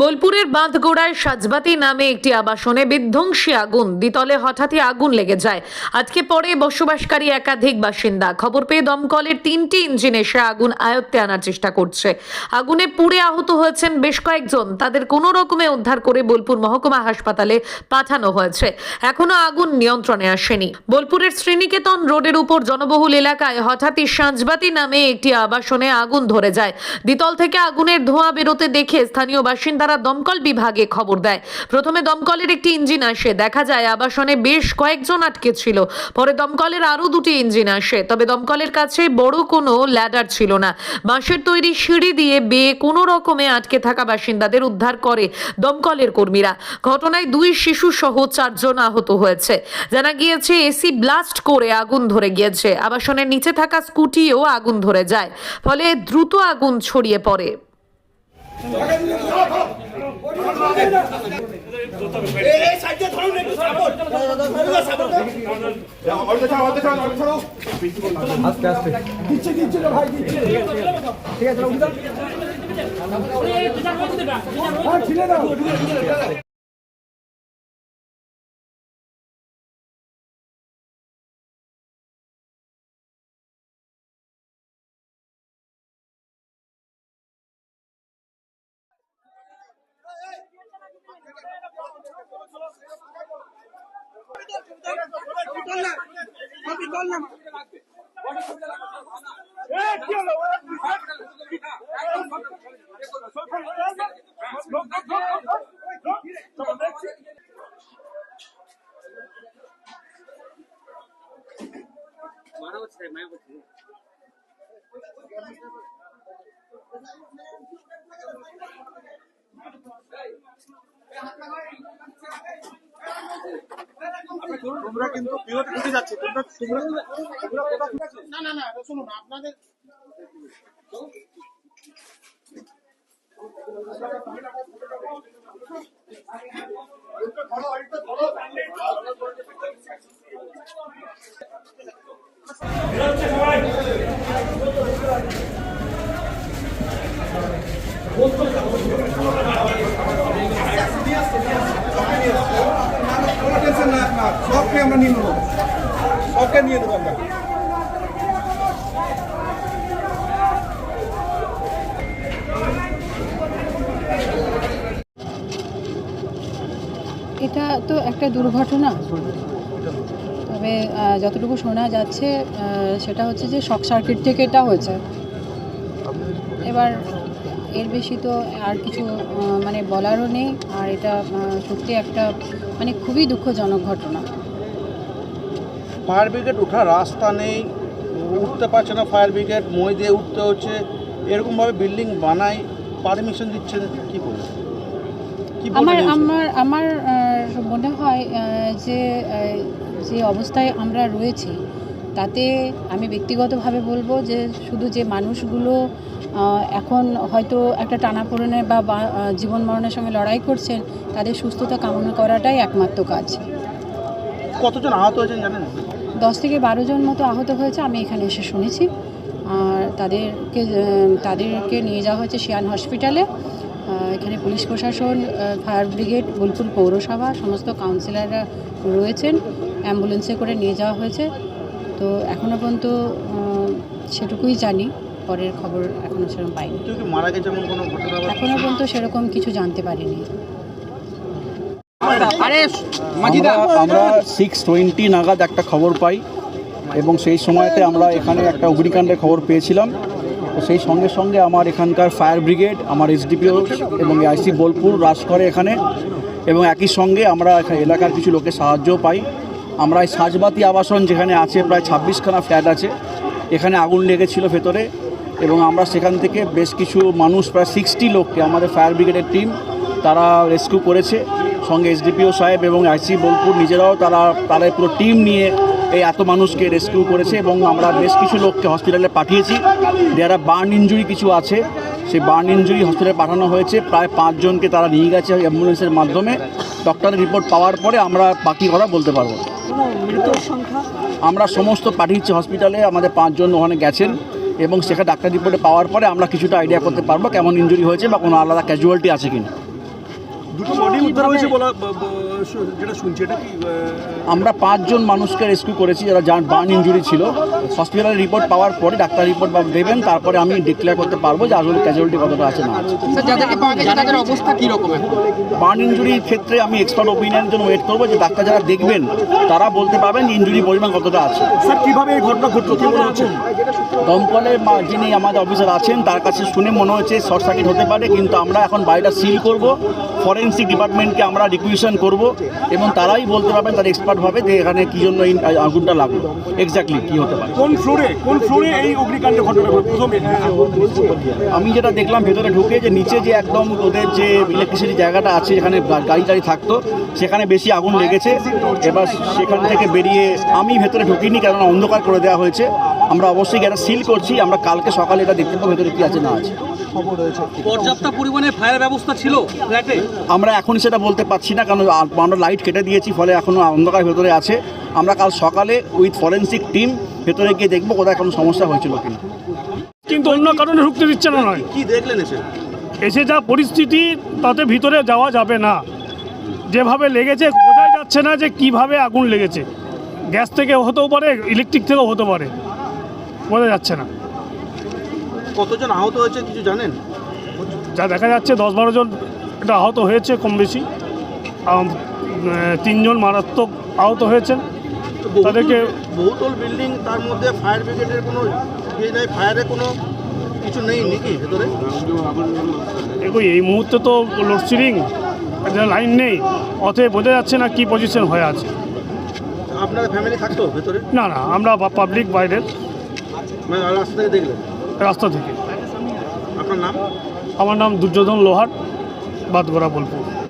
বোলপুরের বাঁধগোড়ায় সাজবাতি নামে একটি আবাসনে বিধ্বংসী আগুন। দ্বিতলে হঠাৎই আগুন লেগে যায়। আজকে পরে বসবাসকারী একাধিক বাসিন্দা খবর পেয়ে দমকলের তিনটি ইঞ্জিন এসে আগুন আয়ত্তে আনার চেষ্টা করছে। আগুনে পুড়ে আহত হয়েছেন বেশ কয়েকজন। তাদের কোনো রকমে উদ্ধার করে বোলপুর মহকুমা হাসপাতালে পাঠানো হয়েছে। এখনও আগুন নিয়ন্ত্রণে আসেনি। বোলপুরের শ্রীনিকেতন রোডের উপর জনবহুল এলাকায় হঠাৎই সাঁজবাতি নামে একটি আবাসনে আগুন ধরে যায়। দ্বিতল থেকে আগুনের ধোঁয়া বেরোতে দেখে স্থানীয় বাসিন্দারা দমকল বিভাগে খবর দেয়। প্রথমে দমকলের একটি ইঞ্জিন আসে, দেখা যায় আবাসনে বেশ কয়েকজন আটকে ছিল। পরে দমকলের আরও দুটি ইঞ্জিন আসে, তবে দমকলের কাছে বড় কোনো ল্যাডার ছিল না। বাঁশের তৈরি সিঁড়ি দিয়ে বেয়ে কোনো রকমে আটকে থাকা বাসিন্দাদের উদ্ধার করে দমকলের কর্মীরা। ঘটনায় দুই শিশু সহ চারজন আহত হয়েছে। জানা গিয়েছে, এসি ব্লাস্ট করে আগুন ধরে গিয়েছে। আবাসনের নিচে থাকা স্কুটিও আগুন ধরে যায়, ফলে দ্রুত আগুন ছড়িয়ে পড়ে। সাপোর্ট সাপোর্ট দিচ্ছে দিচ্ছে রে ভাই দিচ্ছে ঠিক আছে হ্যাঁ ছিলে আমি বললাম তোমরা কিন্তু বিরোধ ঢুকে যাচ্ছে তোমরা তোমরা তোমরা না না না শুনুন আপনাদের আমরা নিয়ে নেব। সবকে নিয়ে আমরা। এটা তো একটা দুর্ঘটনা। তবে যতটুকু শোনা যাচ্ছে সেটা হচ্ছে যে শক সার্কিট থেকে এটা হয়েছে। এবার এর বেশি তো আর কিছু মানে বলারও নেই। আর এটা সত্যি একটা মানে খুবই দুঃখজনক ঘটনা। ফায়ার ব্রিগেড ওঠার রাস্তা নেই উঠতে পারছে না ফায়ার ব্রিগেড মই দিয়ে উঠতে হচ্ছে। এরকমভাবে বিল্ডিং বানাই পারমিশন দিচ্ছেন কি করে আমার আমার আমার মনে হয় যে যে অবস্থায় আমরা রয়েছি তাতে আমি ব্যক্তিগতভাবে বলব যে শুধু যে মানুষগুলো এখন হয়তো একটা টানাপোড়েনে বা বা- জীবন মরণের সঙ্গে লড়াই করছেন তাদের সুস্থতা কামনা করাটাই একমাত্র কাজ। কতজন আহত হয়েছেন জানেন? দশ থেকে বারো জন মতো আহত হয়েছে আমি এখানে এসে শুনেছি। আর তাদেরকে তাদেরকে নিয়ে যাওয়া হয়েছে শিয়ান হসপিটালে। এখানে পুলিশ প্রশাসন ফায়ার ব্রিগেড বোলপুর পৌরসভা সমস্ত কাউন্সিলররা রয়েছেন অ্যাম্বুলেন্সে করে নিয়ে যাওয়া হয়েছে। তো এখনও পর্যন্ত সেটুকুই জানি পরের খবর এখনও সেরকম পাইনি। এখনও পর্যন্ত সেরকম কিছু জানতে পারিনি। আমরা সিক্স টোয়েন্টি নাগাদ একটা খবর পাই এবং সেই সময়তে আমরা এখানে একটা অগ্নিকাণ্ডের খবর পেয়েছিলাম। তো সেই সঙ্গে সঙ্গে আমার এখানকার ফায়ার ব্রিগেড, আমার এসডিপিও এবং আইসি বোলপুর রাজ করে এখানে এবং একই সঙ্গে আমরা এলাকার কিছু লোকের সাহায্যও পাই। আমরা এই সাজবাতি আবাসন যেখানে আছে প্রায় ছাব্বিশখানা ফ্ল্যাট আছে, এখানে আগুন লেগেছিল ভেতরে এবং আমরা সেখান থেকে বেশ কিছু মানুষ, প্রায় সিক্সটি লোককে আমাদের ফায়ার ব্রিগেডের টিম, তারা রেস্কিউ করেছে। সঙ্গে এসডিপিও সাহেব এবং আইসি বোলপুর নিজেরাও তারা তাদের পুরো টিম নিয়ে এই এত মানুষকে রেস্কিউ করেছে এবং আমরা বেশ কিছু লোককে হসপিটালে পাঠিয়েছি। যারা বার্ন ইঞ্জুরি কিছু আছে। সেই বার্ন ইঞ্জুরি হসপিটালে পাঠানো হয়েছে। প্রায় পাঁচজনকে তারা নিয়ে গেছে অ্যাম্বুলেন্সের মাধ্যমে। ডক্টরের রিপোর্ট পাওয়ার পরে আমরা বাকি কথা বলতে পারব। আমরা সমস্ত পাঠিয়েছি হসপিটালে আমাদের পাঁচজন ওখানে গেছেন এবং সেখানে ডাক্তার রিপোর্টে পাওয়ার পরে আমরা কিছুটা আইডিয়া করতে পারব কেমন ইঞ্জুরি হয়েছে বা কোনো আলাদা ক্যাজুয়ালিটি আছে কিনা। দুটো বডি উদ্ধার হয়েছে বলা ব- ব- শু- যেটা শুনছি এটা কি আমরা পাঁচজন মানুষকে রেস্কিউ করেছি যারা যার বার্ন ইঞ্জুরি ছিল। হসপিটালের রিপোর্ট পাওয়ার পরে ডাক্তার রিপোর্ট দেবেন তারপরে আমি ডিক্লেয়ার করতে পারব যে আসলে ক্যাজুয়ালিটি কতটা আছে না আছে। যাদেরকে পাওয়া গেছে তাদের অবস্থা কি রকমের বার্ন ইঞ্জুরির ক্ষেত্রে আমি এক্সপার্ট ওপিনিয়নের জন্য ওয়েট করব যে ডাক্তার যারা দেখবেন তারা বলতে পারবেন ইঞ্জুরি পরিমাণ কতটা আছে। স্যার কীভাবে এই ঘটনা ঘটলো কি মনে হচ্ছে? দমকলের মা- যিনি আমাদের অফিসার আছেন তার কাছে শুনে মনে হচ্ছে শর্ট সার্কিট হতে পারে কিন্তু আমরা এখন বাড়িটা সিল করব। ফরেন্সিক ডিপার্টমেন্টকে আমরা রিকুইশন করব এবং তারাই বলতে পারবেন তার এক্সপার্ট হবে যে এখানে কী জন্য এই আগুনটা লাগল। এক্স্যাক্টলি কী হতে পারে। কোন ফ্লোরে কোন ফ্লোরে এই অগ্নিকাণ্ড ঘটনা? আমি যেটা দেখলাম ভেতরে ঢুকে যে নিচে যে একদম ওদের যে ইলেকট্রিসিটি জায়গাটা আছে যেখানে গাড়ি টাড়ি থাকতো সেখানে বেশি আগুন লেগেছে। এবার সেখান থেকে বেরিয়ে আমি ভেতরে ঢুকিনি কেননা অন্ধকার করে দেওয়া হয়েছে। আমরা অবশ্যই এটা সিল করছি। আমরা কালকে সকালে এটা দেখতে পাবো ভেতরে কী আছে না আছে। পর্যাপ্ত পরিমাণে ফায়ার ব্যবস্থা ছিল। ফ্ল্যাটে আমরা এখন সেটা বলতে পারছি না কারণ আমরা লাইট কেটে দিয়েছি ফলে এখনও অন্ধকার ভেতরে আছে। আমরা কাল সকালে উইথ ফরেন্সিক টিম ভেতরে গিয়ে দেখব কোথায় কোনো সমস্যা হয়েছিল কিনা। কিন্তু অন্য কারণে ঢুকতে দিচ্ছে না নয়। কি দেখলেন এসে? এসে যা পরিস্থিতি তাতে ভিতরে যাওয়া যাবে না। যেভাবে লেগেছে বোঝাই যাচ্ছে না যে কীভাবে আগুন লেগেছে। গ্যাস থেকে হতেও পারে ইলেকট্রিক থেকেও হতে পারে। বোঝা যাচ্ছে না। কতজন আহত হয়েছে কিছু জানেন? যা দেখা যাচ্ছে দশ বারো জন এটা আহত হয়েছে কম বেশি। তিনজন মারাত্মক আহত হয়েছেন। তাদেরকে- বহুতল বিল্ডিং তার মধ্যে ফায়ার ব্রিগেডের কোনো ইয়ে ফায়ারে কোনো কিছু নেই নাকি ভেতরে? দেখো এই মুহূর্তে তো লোডশেডিং লাইন নেই। অতএব বোঝা যাচ্ছে না কি পজিশন হয়ে আছে। আপনার ফ্যামিলি থাকতো ভেতরে? না না আমরা পাবলিক বাইরের মানে রাস্তা থেকে দেখলেন? রাস্তা থেকে। আপনার নাম? আমার নাম দুর্যোধন লোহার। বাদগোড়া বোলপুর